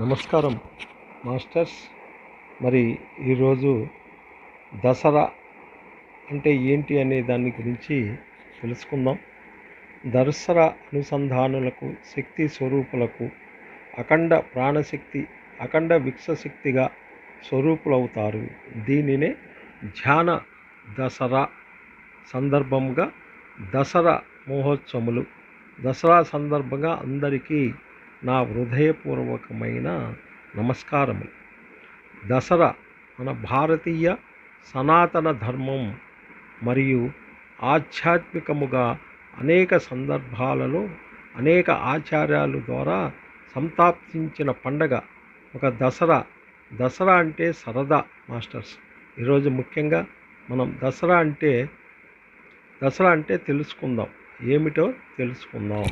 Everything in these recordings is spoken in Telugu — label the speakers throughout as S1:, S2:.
S1: నమస్కారం. మాస్టర్స్ మరి ఈరోజు దసరా అంటే ఏంటి అనే దాని గురించి తెలుసుకుందాం. దసరా అనుసంధానులకు శక్తి స్వరూపులకు అఖండ ప్రాణశక్తి అఖండ విక్షశక్తిగా స్వరూపులవుతారు. దీనినే ధ్యాన దసరా సందర్భంగా దసరా మహోత్సవములు దసరా సందర్భంగా అందరికీ నా హృదయపూర్వకమైన నమస్కారములు. దసరా మన భారతీయ సనాతన ధర్మం మరియు ఆధ్యాత్మికముగా అనేక సందర్భాలలో అనేక ఆచార్యాలు ద్వారా సంతాప్తించిన పండగ ఒక దసరా. దసరా అంటే సరదా మాస్టర్స్. ఈరోజు ముఖ్యంగా మనం దసరా అంటే దసరా అంటే తెలుసుకుందాం. ఏమిటో తెలుసుకుందాం.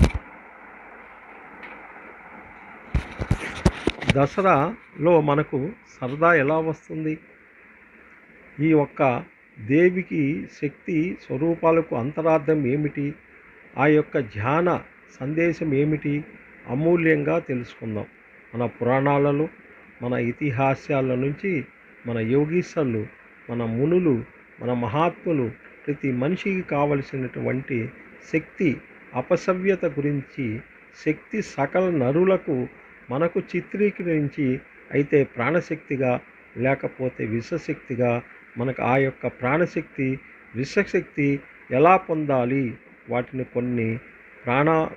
S1: దసరాలో మనకు సరదా ఎలా వస్తుంది? ఈ ఒక్క దేవికి శక్తి స్వరూపాలకు అంతరార్థం ఏమిటి? ఆ యొక్క ధ్యాన సందేశం ఏమిటి? అమూల్యంగా తెలుసుకుందాం. మన పురాణాలలో మన ఇతిహాసాల నుంచి మన యోగీశ్వర్లు మన మునులు మన మహాత్ములు ప్రతి మనిషికి కావలసినటువంటి శక్తి అపసవ్యత గురించి శక్తి సకల నరులకు మనకు చిత్రీకరించి అయితే ప్రాణశక్తిగా లేకపోతే విషశక్తిగా మనకు ఆ యొక్క ప్రాణశక్తి విషశక్తి ఎలా పొందాలి? వాటిని కొన్ని ప్రాణ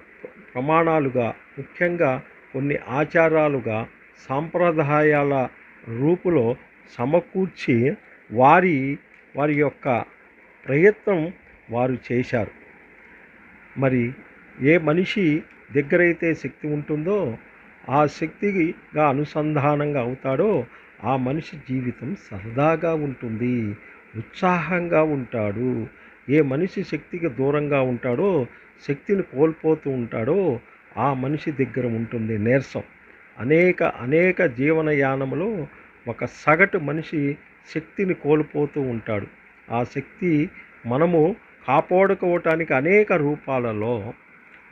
S1: ప్రమాణాలుగా ముఖ్యంగా కొన్ని ఆచారాలుగా సాంప్రదాయాల రూపులో సమకూర్చి వారి వారి యొక్క ప్రయత్నం వారు చేశారు. మరి ఏ మనిషి దగ్గరైతే శక్తి ఉంటుందో ఆ శక్తిగా అనుసంధానంగా అవుతాడో ఆ మనిషి జీవితం సరదాగా ఉంటుంది ఉత్సాహంగా ఉంటాడు. ఏ మనిషి శక్తికి దూరంగా ఉంటాడో శక్తిని కోల్పోతూ ఉంటాడో ఆ మనిషి దగ్గర ఉంటుంది నీరసం. అనేక అనేక జీవనయానంలో ఒక సగటు మనిషి శక్తిని కోల్పోతూ ఉంటాడు. ఆ శక్తి మనము కాపాడుకోవటానికి అనేక రూపాలలో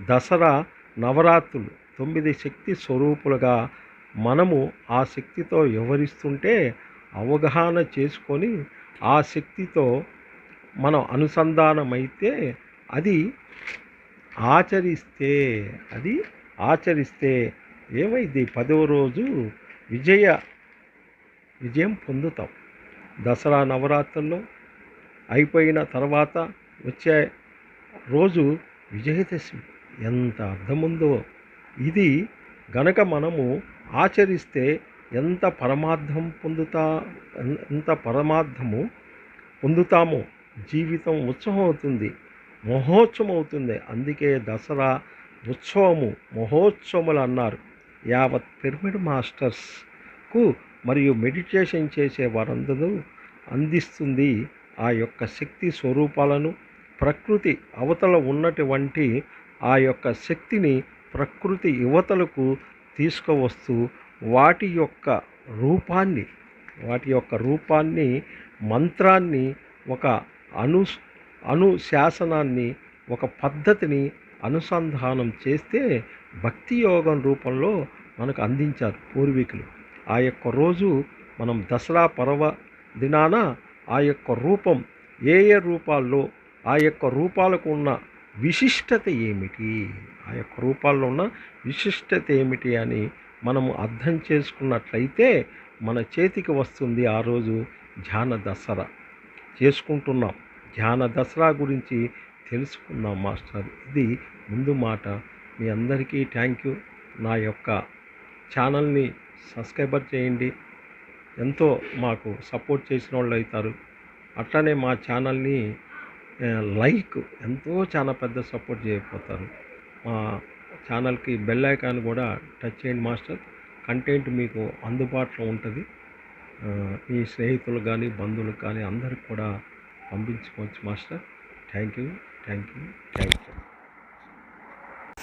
S1: దసరా నవరాత్రులు తొమ్మిది శక్తి స్వరూపులుగా మనము ఆ శక్తితో వ్యవహరిస్తుంటే అవగాహన చేసుకొని ఆ శక్తితో మనం అనుసంధానమైతే అది ఆచరిస్తే అది ఆచరిస్తే ఏమైంది? పదవ రోజు విజయ విజయం పొందుతాం. దసరా నవరాత్రుల్లో అయిపోయిన తర్వాత వచ్చే రోజు విజయదశమి. ఎంత అర్థముందో ఇది గనక మనము ఆచరిస్తే ఎంత పరమార్థం పొందుతా ఎంత పరమార్థము పొందుతామో జీవితం ఉత్సవం అవుతుంది మహోత్సవం అవుతుంది అందుకే దసరా ఉత్సవము మహోత్సవములు అన్నారు. యావత్ పిరమిడ్ మాస్టర్స్కు మరియు మెడిటేషన్ చేసే వారందరూ అందిస్తుంది ఆ యొక్క శక్తి స్వరూపాలను ప్రకృతి అవతల ఉన్నటువంటి ఆ యొక్క శక్తిని ప్రకృతి యువతలకు తీసుకువస్తూ వాటి యొక్క రూపాన్ని వాటి యొక్క రూపాన్ని మంత్రాన్ని ఒక అను అనుశాసనాన్ని ఒక పద్ధతిని అనుసంధానం చేస్తే భక్తి యోగం రూపంలో మనకు అందించారు పూర్వీకులు. ఆ యొక్క రోజు మనం దసరా పర్వ దినాన ఆ యొక్క రూపం ఏ ఏ రూపాల్లో ఆ యొక్క రూపాలకు ఉన్న విశిష్టత ఏమిటి? ఆ యొక్క రూపాల్లో ఉన్న విశిష్టత ఏమిటి అని మనము అర్థం చేసుకున్నట్లయితే మన చేతికి వస్తుంది ఆ రోజు ధ్యాన దసరా. చేసుకుంటున్నాం. ధ్యాన దసరా గురించి తెలుసుకుందాం మాస్టర్. ఇది ముందు మాట. మీ అందరికీ థ్యాంక్ యూ. నా యొక్క ఛానల్ని సబ్స్క్రైబర్ చేయండి. ఎంతో మాకు సపోర్ట్ చేసిన వాళ్ళు అవుతారు. అట్లనే మా ఛానల్ని లైక్ ఎంతో చాలా పెద్ద సపోర్ట్ చేయకపోతారు. మా ఛానల్కి బెల్ ఐకాన్ కూడా టచ్ చేయండి మాస్టర్. కంటెంట్ మీకు అందుబాటులో ఉంటుంది. మీ స్నేహితులు కానీ బంధువులకు కానీ అందరికి కూడా పంపించుకోవచ్చు master. Thank you thank you thank you.